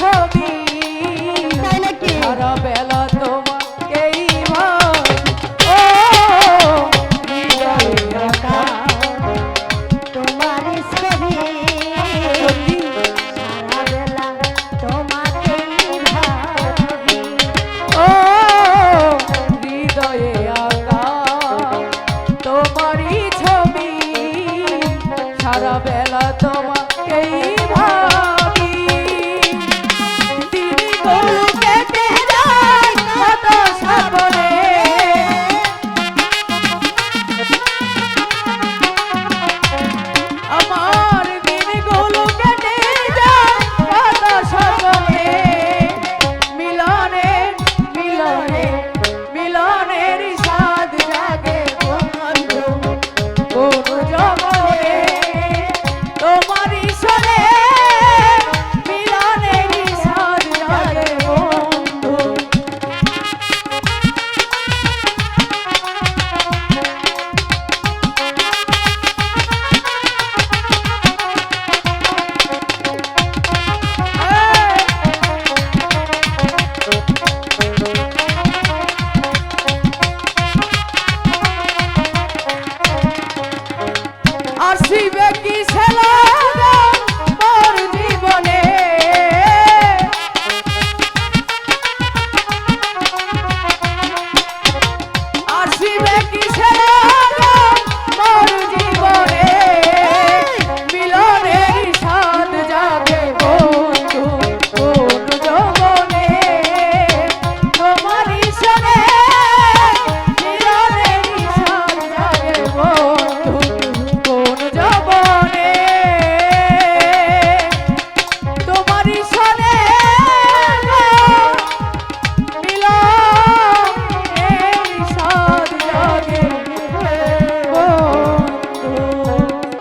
ছবি। সারা বেলা তোমাকেই তোমার ছবি সারা বেলা তোমাকেই ও হৃদয়ে আকা তোমারই ছবি। সারা বেলা তোমার Gilberto!